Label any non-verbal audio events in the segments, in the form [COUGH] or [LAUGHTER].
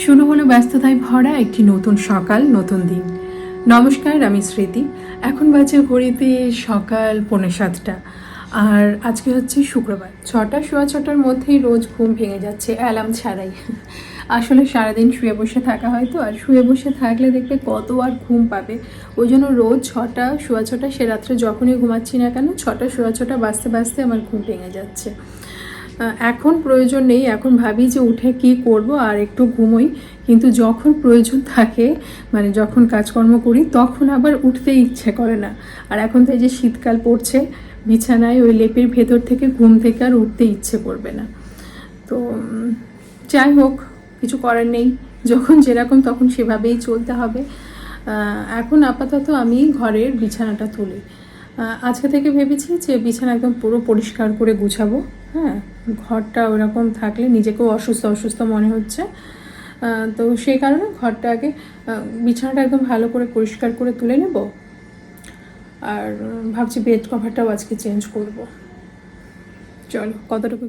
শুরু হলো ব্যস্ততায় ভরা একটি নতুন সকাল, নতুন দিন। নমস্কার, আমি স্মৃতি। এখন বাজে ঘড়িতে সকাল পৌনে সাতটা। আর আজকে হচ্ছে শুক্রবার। ছটা, সোয়া ছটার মধ্যেই রোজ ঘুম ভেঙে যাচ্ছে, অ্যালার্ম ছাড়াই। আসলে সারাদিন শুয়ে বসে থাকা হয় তো, আর শুয়ে বসে থাকলে দেখবে কত আর ঘুম পাবে। ওই জন্য রোজ ছটা, সোয়া ছটা, সে রাত্রে যখনই ঘুমাচ্ছি না কেন, ছটা, সোয়া ছটা বাজতে বাজতে আমার ঘুম ভেঙে যাচ্ছে। এখন প্রয়োজন নেই, এখন ভাবি যে উঠে কি করব আর একটু ঘুমোই। কিন্তু যখন প্রয়োজন থাকে মানে যখন কাজকর্ম করি, তখন আবার উঠতে ইচ্ছে করে না। আর এখন তো এই যে শীতকাল পড়ছে, বিছানায় ওই লেপের ভেতর থেকে ঘুম থেকে আর উঠতে ইচ্ছে করবে না। তো যাই হোক, কিছু করার নেই। যখন যেরকম তখন সেভাবেই চলতে হবে। এখন আপাতত আমি ঘরের বিছানাটা তুলি। আজকে থেকে ভেবেছি যে বিছানা একদম পুরো পরিষ্কার করে গুছাবো হ্যাঁ? ঘরটা ওরকম থাকলে নিজেকেও অসুস্থ অসুস্থ মনে হচ্ছে। তো সেই কারণে ঘরটা আগে বিছানাটা একদম ভালো করে পরিষ্কার করে তুলে নেব। আর ভাবছি বেড কভারটাও আজকে চেঞ্জ করব। চলো, কতটুকু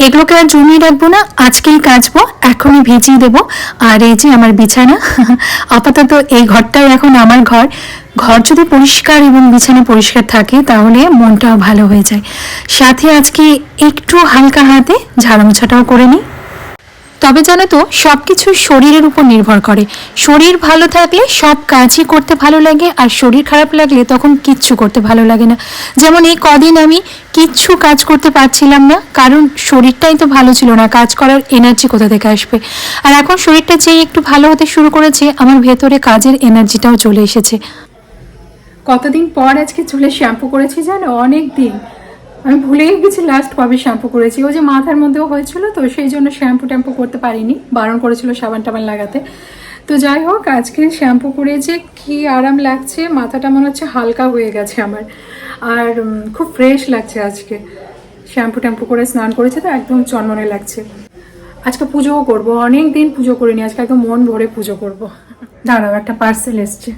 এগুলোকে আর জমিয়ে রাখব না, আজকেই কাচবো, এখনই ভিজিয়ে দেবো। আর এই যে আমার বিছানা, [LAUGHS] আপাতত এই ঘরটাই এখন আমার ঘর। ঘর যদি পরিষ্কার এবং বিছানা পরিষ্কার থাকে, তাহলে মনটাও ভালো হয়ে যায়। সাথে আজকে একটু হালকা হাতে ঝাড়ামোছাটাও করে নিই। তবে জানো তো সব কিছু শরীরের উপর নির্ভর করে। শরীর ভালো থাকলে সব কাজই করতে ভালো লাগে, আর শরীর খারাপ লাগলে তখন কিচ্ছু করতে ভালো লাগে না। যেমন এই কদিন আমি কিচ্ছু কাজ করতে পারছিলাম না, কারণ শরীরটাই তো ভালো ছিল না, কাজ করার এনার্জি কোথা থেকে আসবে? আর এখন শরীরটা যেই একটু ভালো হতে শুরু করেছে, আমার ভেতরে কাজের এনার্জিটাও চলে এসেছে। কতদিন পর আজকে চুলে শ্যাম্পু করেছি জানো? অনেক দিন আমি ভুলেই গেছি লাস্ট কবে শ্যাম্পু করেছি। ওই যে মাথার মধ্যেও হয়েছিল তো, সেই জন্য শ্যাম্পু ট্যাম্পু করতে পারিনি, বারণ করেছিল সাবান টাবান লাগাতে। তো যাই হোক, আজকে শ্যাম্পু করে যে কি আরাম লাগছে, মাথাটা মনে হচ্ছে হালকা হয়ে গেছে আমার। আর খুব ফ্রেশ লাগছে আজকে। শ্যাম্পু ট্যাম্পু করে স্নান করেছে তো, একদম চনমনে লাগছে। আজকে পুজোও করব অনেক দিন পুজো করিনি, আজকে একদম মন ভরে পুজো করব। দাঁড়াও, একটা পার্সেল এসছে,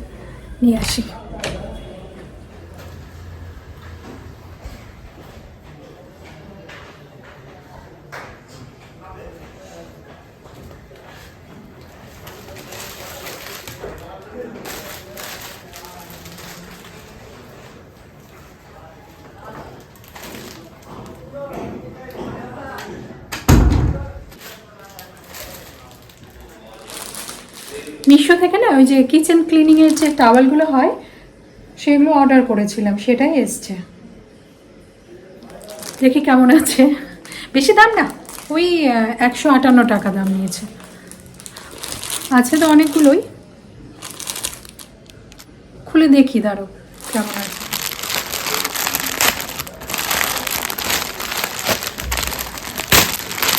নিয়ে আসি। মিশো থেকে না, ওই যে কিচেন ক্লিনিংয়ের যে টাওয়ালগুলো হয়, সেগুলো অর্ডার করেছিলাম, সেটাই এসছে। দেখি কেমন আছে। বেশি দাম না, ওই একশো আটান্ন টাকা দাম নিয়েছে। আছে তো অনেকগুলোই। খুলে দেখি দাঁড়ো কেমন আছে।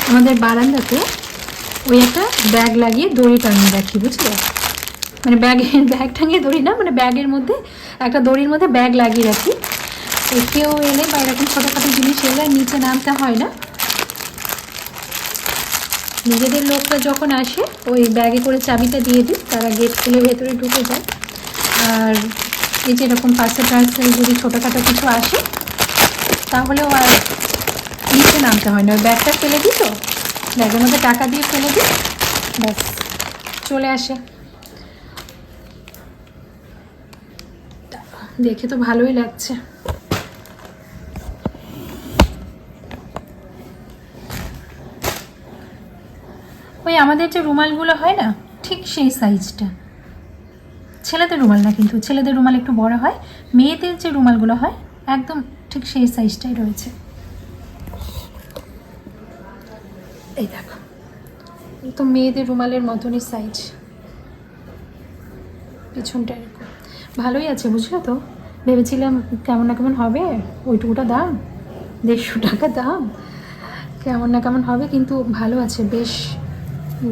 আমাদের বারান্দাতে ওই একটা ব্যাগ লাগিয়ে দড়ি টাঙিয়ে রাখি, বুঝলে? মানে ব্যাগে, ব্যাগ টাঙিয়ে দড়ি না মানে ব্যাগের মধ্যে, একটা দড়ির মধ্যে ব্যাগ লাগিয়ে রাখি। কেউ এলে বা এরকম ছোটোখাটো জিনিস এলে নিচে নামতে হয় না। নিজেদের লোকরা যখন আসে, ওই ব্যাগে করে চাবিটা দিয়ে দিই, তারা গেট খুলে ভেতরে ঢুকে যায়। আর এই যে এরকম পার্সেল টার্সেল যদি ছোটোখাটো কিছু আসে, তাহলেও আর নিচে নামতে হয় না। ওই ব্যাগটা ফেলে দিই তো, ব্যাগের মধ্যে টাকা দিয়ে ফেলে দিই, ব্যাস, চলে আসে। দেখে তো ভালোই লাগছে। ওই আমাদের যে রুমালগুলো হয় না, ঠিক সেই সাইজটা। ছেলেদের রুমাল না কিন্তু, ছেলেদের রুমাল একটু বড় হয়। মেয়েদের যে রুমালগুলো হয়, একদম ঠিক সেই সাইজটাই রয়েছে। এই দেখো তো মেয়েদের রুমালের মতনই সাইজ। পিছনটা ভালোই আছে, বুঝলো তো? ভেবেছিলাম কেমন না কেমন হবে, ওইটুকুটা দাম, দেড়শো টাকা দাম, কেমন না কেমন হবে, কিন্তু ভালো আছে, বেশ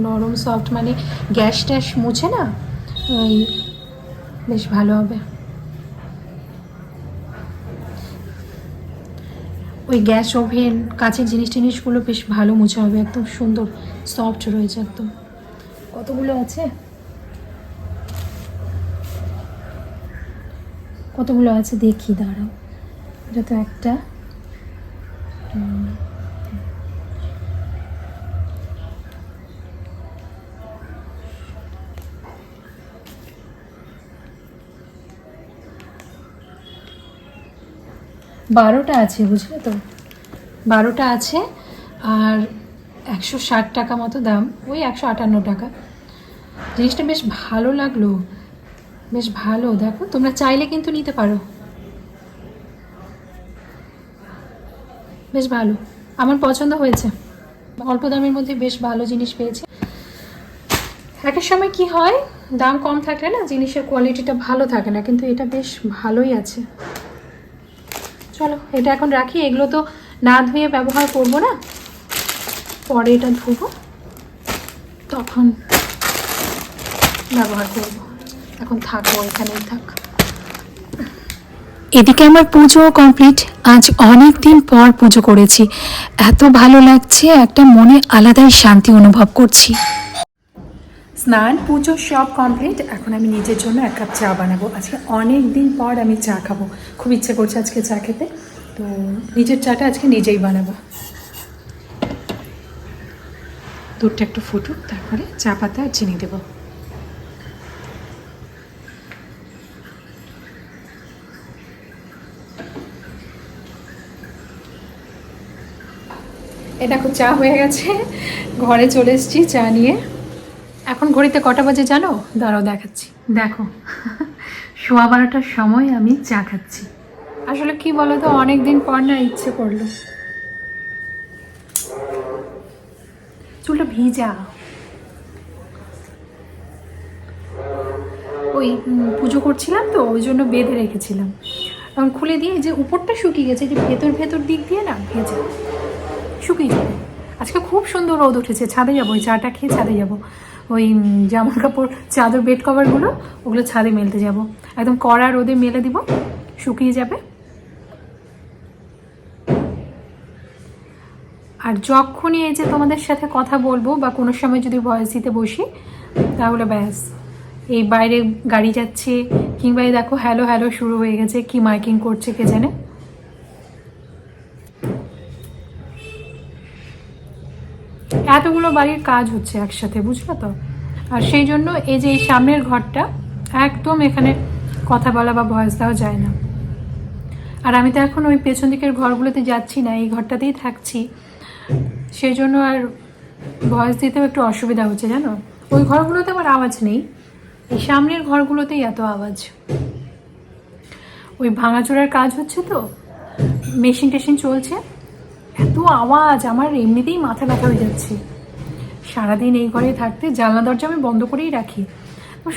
নরম সফট মানে গ্যাস ট্যাস মুছে না, ওই বেশ ভালো হবে। ওই গ্যাস ওভেন কাছের জিনিস টিনিসগুলো বেশ ভালো মুছে হবে, একদম সুন্দর সফট রয়েছে একদম। কতগুলো আছে? কতগুলো আছে? দেখি, দাঁড়াও। এটা তো একটা। বারোটা আছে, বুঝলে তো? বারোটা আছে, আর একশো ষাট টাকা মতো দাম। ওই একশো আটান্ন টাকা। জিনিসটা বেশ ভালো লাগল। বেশ ভালো, দেখো, তোমরা চাইলে কিন্তু নিতে পারো। বেশ ভালো, আমার পছন্দ হয়েছে। অল্প দামের মধ্যে বেশ ভালো জিনিস পেয়েছে। একটা সময় কি হয়, দাম কম থাকলে না জিনিসের কোয়ালিটিটা ভালো থাকে না, কিন্তু এটা বেশ ভালোই আছে। চলো, এটা এখন রাখি, এগুলো তো না ধুয়ে ব্যবহার করব না। পরে এটা ধুবো, তখন ব্যবহার করব। এখন থাকব এখানেই থাক। এদিকে আমার পুজো কমপ্লিট। আজ অনেক দিন পর পুজো করেছি। এত ভালো লাগছে একটা মনে আলাদাই শান্তি অনুভব করছি। স্নান পুজো সব কমপ্লিট। এখন আমি নিজের জন্য এক কাপ চা বানাবো। আজকে অনেক দিন পর আমি চা খাব। খুব ইচ্ছে করছে আজকে চা খেতে। তো নিজের চাটা আজকে নিজেই বানাবো। দুধটা একটু ফুটুক তারপরে চা পাতা আর চিনি দেবো। এ দেখো, চা হয়ে গেছে। ঘরে চলে এসেছি চা নিয়ে। এখন ঘড়িতে কটা বাজে জানো? দাঁড়াও, দেখাচ্ছি। দেখো, সোয়া বারোটার সময় আমি চা খাচ্ছি। আসলে কি বলো তো অনেক দিন পর না ইচ্ছে করল। চুলটা ভিজা। ওই পুজো করছিলাম তো, ওই জন্য বেঁধে রেখেছিলাম। এখন খুলে দিয়ে যে উপরটা শুকিয়ে গেছে যে ভেতর ভেতর দিক দিয়ে না, ভেজা। শুকিয়ে যাবে। আজকে খুব সুন্দর রোদ উঠেছে, ছাদে যাব, ওই চাটা খেয়ে ছাদে যাব। ওই জামা কাপড়, চাদর বেড কভারগুলো ওগুলো ছাদে মেলতে যাব। একদম কড়া রোদে মেলে দিব, শুকিয়ে যাবে। আর যখনই এই যে তোমাদের সাথে কথা বলব বা কোনো সময় যদি ভয়েস বসি, তাহলে ব্যাস। এই বাইরে গাড়ি যাচ্ছে, কিংবা এই দেখো হ্যালো হ্যালো শুরু হয়ে গেছে, কি মাইকিং করছে কে জানে। এতগুলো বাড়ির কাজ হচ্ছে একসাথে, বুঝলো তো? আর সেই জন্য এই যে এই সামনের ঘরটা, একদম এখানে কথা বলা বা ভয়েস দেওয়া যায় না। আর আমি তো এখন ওই পেছন দিকের ঘরগুলোতে যাচ্ছি না, এই ঘরটাতেই থাকছি। সেই জন্য আর ভয়েস দিতেও একটু অসুবিধা হচ্ছে, জানো? ওই ঘরগুলোতে আমার আওয়াজ নেই। এই সামনের ঘরগুলোতেই এত আওয়াজ। ওই ভাঙাচোরার কাজ হচ্ছে তো মেশিন টেশিন চলছে। এত আওয়াজ, আমার এমনিতেই মাথা ব্যথা হয়ে যাচ্ছে। সারাদিন এই ঘরে থাকতে, জানলা দরজা আমি বন্ধ করেই রাখি।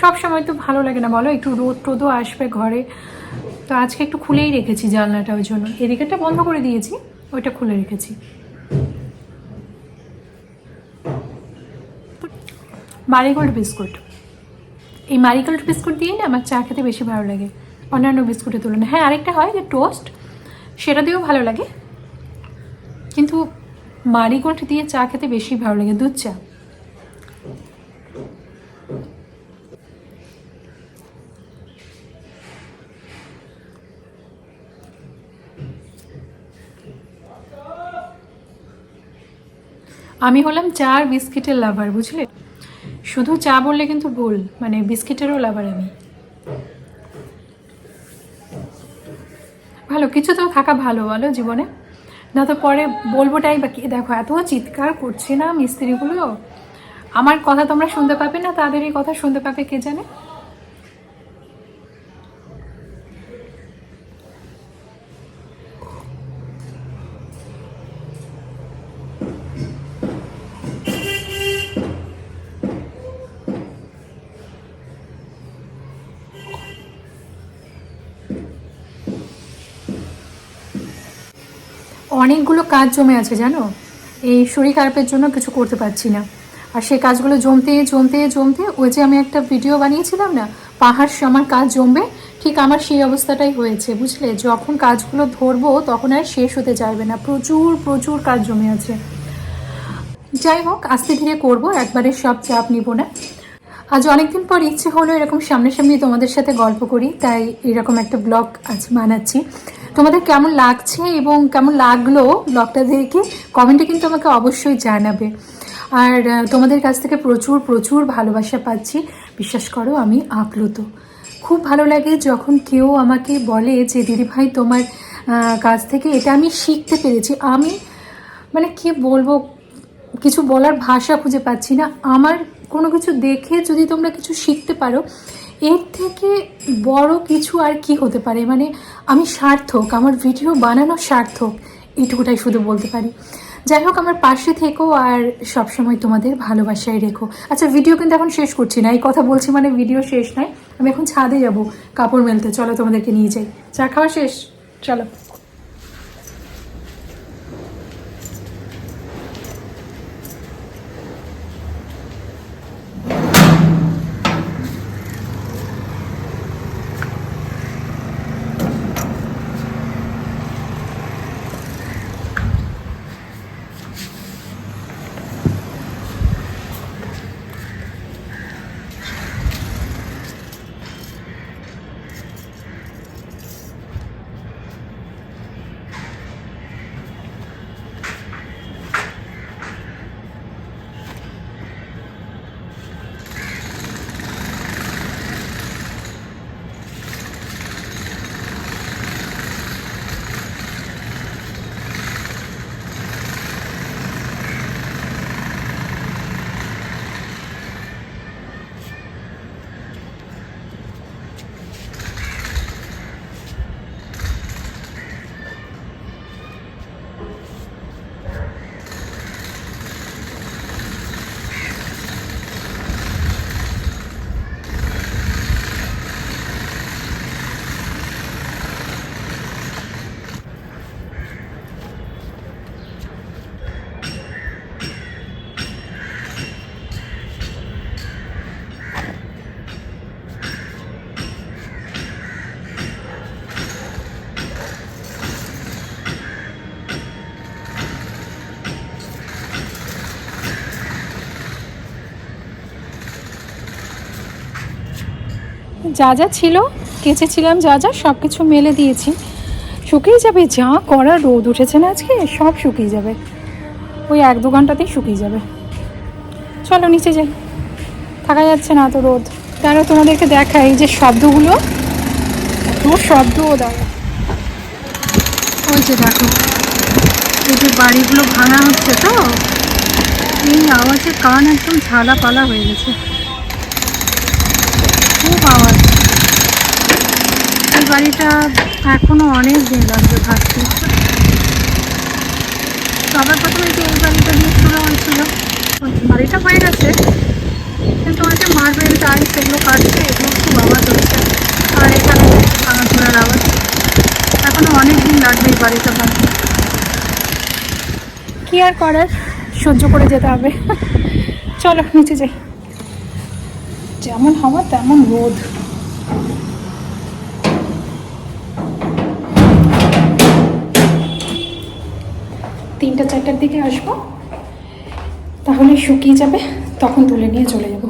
সব সময় তো ভালো লাগে না, বলো? একটু রোদ টোদও আসবে ঘরে। তো আজকে একটু খুলেই রেখেছি জানলাটা, ওই জন্য। এদিকেরটা বন্ধ করে দিয়েছি, ওইটা খুলে রেখেছি। Marigold biscuit. এই মারিগোল্ড বিস্কুট দিয়েই না আমার চা খেতে বেশি ভালো লাগে, অন্যান্য বিস্কুটের তুলনায়। হ্যাঁ আরেকটা হয় যে টোস্ট, সেটা দিয়েও ভালো লাগে। কিন্তু মারিগোল্ড দিয়ে চা খেতে বেশি ভালো লাগে, দুধ চা। আমি হলাম চা আর বিস্কিটের লাভার, বুঝলে? শুধু চা বললে কিন্তু ভুল মানে বিস্কিটেরও লাভার আমি। ভালো, কিছু তো থাকা ভালো, বলো জীবনে। না তো পরে বলবোটাই বা কি? দেখো, এত চিৎকার করছে না মিস্ত্রিগুলো। আমার কথা তোমরা শুনতে পাবে না তাদেরই কথা শুনতে পাবে কে জানে? অনেকগুলো কাজ জমে আছে, জানো? এই শরীর খারাপের জন্য কিছু করতে পারছি না। আর সেই কাজগুলো জমতে জমতে জমতে ওই যে আমি একটা ভিডিও বানিয়েছিলাম না, পাহাড় সমান কাজ জমবে, ঠিক আমার সেই অবস্থাটাই হয়েছে, বুঝলে? যখন কাজগুলো ধরবো তখন আর শেষ হতে চাইবে না, প্রচুর প্রচুর কাজ জমে আছে। যাই হোক, আস্তে ধীরে করব, একবারে সব চাপ নিব না। আজ অনেকদিন পর ইচ্ছে হলো এরকম সামনাসামনি তোমাদের সাথে গল্প করি, তাই এরকম একটা ব্লগ আজ বানাচ্ছি। তোমাদের কেমন লাগছে এবং কেমন লাগল ব্লগটা দেখে? কমেন্টে কিন্তু আমাকে অবশ্যই জানাবে। আর তোমাদের কাছ থেকে প্রচুর প্রচুর ভালোবাসা পাচ্ছি। বিশ্বাস করো, আমি আপ্লুত। খুব ভালো লাগে যখন কেউ আমাকে বলে যে দিদিভাই তোমার কাছ থেকে এটা আমি শিখতে পেরেছি। আমি মানে কি বলব, কিছু বলার ভাষা খুঁজে পাচ্ছি না। আমার কোনো কিছু দেখে যদি তোমরা কিছু শিখতে পারো এর থেকে বড় কিছু আর কি হতে পারে? মানে আমি সার্থক, আমার ভিডিও বানানো সার্থক, এইটুকুটাই শুধু বলতে পারি। যাই হোক, আমার পাশে থেকো আর সবসময় তোমাদের ভালোবাসায় রেখো। আচ্ছা ভিডিও কিন্তু এখন শেষ করছি না, এই কথা বলছি মানে ভিডিও শেষ নয়। আমি এখন ছাদে যাব, কাপড় মেলতে। চলো তোমাদেরকে নিয়ে যাই। চা খাওয়া শেষ? চলো। যা যা ছিল, কেচেছিলাম যা যা সব কিছু মেলে দিয়েছি। শুকিয়ে যাবে, যা করা রোদ উঠেছে না আজকে, সব শুকিয়ে যাবে। ওই এক দু ঘন্টাতেই শুকিয়ে যাবে। চলো নিচে যাই। থাকা যাচ্ছে না তো রোদ। তারা তোমাদেরকে দেখাই যে শব্দগুলো? এত শব্দ দাঁড়া ওই যে দেখো, এই যে বাড়িগুলো ভাঙা হচ্ছে তো, এই আওয়াজে কান একদম ঝালা পালা হয়ে গেছে। খুব আওয়াজ এই বাড়িটা এখনও অনেক দিন লাগবে ভাবছি। সবার প্রথমে যে এই বাড়িটা দিয়ে শুরু হয়েছিল বাড়িটা হয়ে গেছে। কিন্তু ওই যে মার্বেল টাইলস এগুলো কাটছে, এগুলো খুব আওয়াজ হচ্ছে। আর এখানে ভাঙাচোরার আওয়াজ। এখনও অনেক দিন লাগবে এই বাড়িটা কি আর করার? সহ্য করে যেতে হবে। চলো, নিচে যাই। যেমন হাওয়া, তেমন রোদ। তিনটা, চারটার দিকে আসব। তাহলে শুকিয়ে যাবে, তখন তুলে নিয়ে চলে যাব।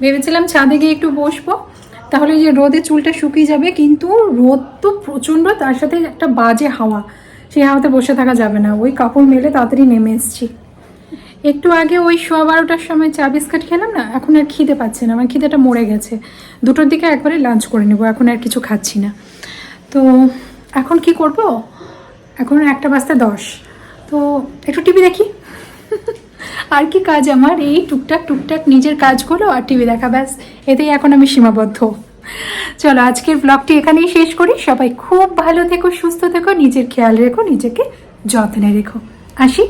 ভেবেছিলাম ছাদে গিয়ে একটু বসবো। তাহলে যে রোদে চুলটা শুকিয়ে যাবে, কিন্তু রোদ তো প্রচণ্ড, তার সাথে একটা বাজে হাওয়া। সেই হাওয়াতে বসে থাকা যাবে না। ওই কাপড় মেলে তাড়াতাড়ি নেমে এসেছি। একটু আগে ওই সোয়া বারোটার সময় চা বিস্কুট খেলাম না, এখন আর খিদে পাচ্ছে না, আমার খিদেটা মরে গেছে। দুটোর দিকে একবারে লাঞ্চ করে নেব, এখন আর কিছু খাচ্ছি না। তো এখন কি করব? এখন একটা বাজতে দশ। তো একটু টিভি দেখি। আর কি কাজ আমার? এই টুকটাক টুকটাক নিজের কাজগুলো আর টিভি দেখা, ব্যাস। এতেই এখন আমি সীমাবদ্ধ। চলো, আজকের ব্লগটি এখানেই শেষ করি। সবাই খুব ভালো থেকো, সুস্থ থেকো, নিজের খেয়াল রেখো, নিজেকে যত্নে রেখো। আসি?